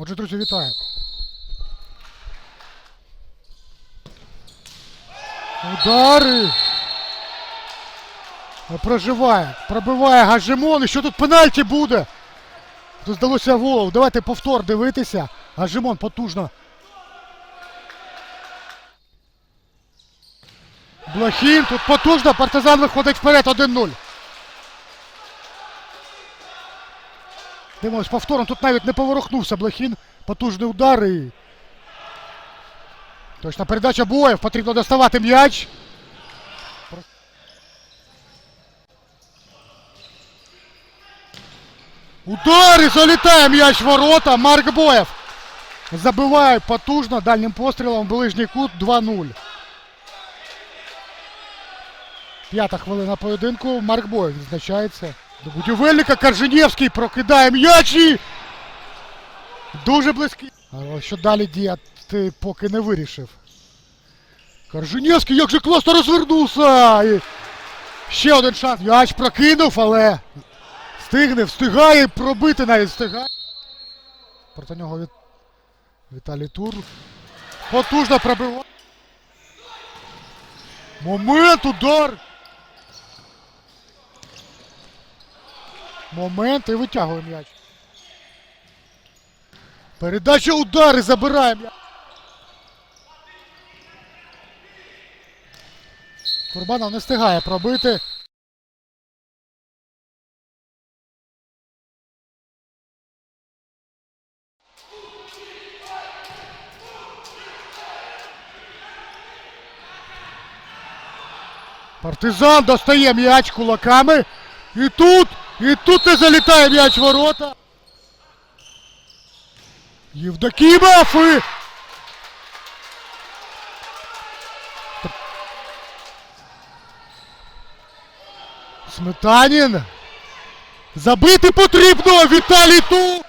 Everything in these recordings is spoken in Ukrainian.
Отже, друзі, вітаю. Удари. Проживає. Пробиває Гажимон. І що тут пенальті буде? Тут здалося гол. Давайте повтор дивитися. Гажимон потужно. Блохін. Тут потужно. Партизан виходить вперед 1-0. Дивимось повтором. Тут навіть не поворухнувся Блохін. Потужний удар і. Точна передача боїв. Потрібно доставати м'яч. Удар і залітає м'яч ворота. Марк Боєв. Забиває потужно дальнім пострілом в ближній кут 2-0. П'ята хвилина поєдинку. Марк Боєв відзначається. До будівельника Корженєвський прокидає м'яч і... Дуже близький. Що далі діяти, поки не вирішив. Корженєвський як же класно розвернувся! І ще один шанс. М'яч прокинув, але Стигне, встигає пробити навіть встигає. Проти нього від... Віталій Тур. Потужно пробиває. Момент, удар. Момент і витягує м'яч. Передача удар і забирає м'яч. Курбанов не встигає пробити. Партизан достає м'яч кулаками. І тут, і тут не залітає м'яч ворота. Євдокімов і... Сметанін. Забити потрібно! Віталій Ту!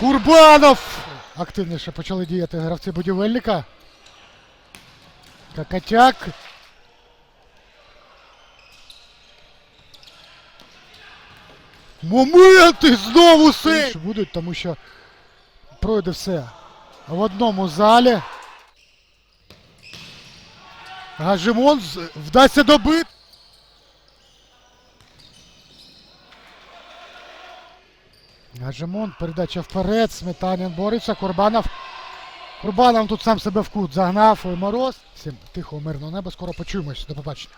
Курбанов! Активніше почали діяти гравці будівельника. Какатяк. Моменти знову сейв! Будуть, тому що пройде все в одному залі. Гажимон вдасться добити. Гажимон, передача вперед, Сметанін бореться, Курбанов. Курбанов тут сам себе в кут загнав і мороз. Всім тихого, мирного неба, скоро почуємось. До побачення.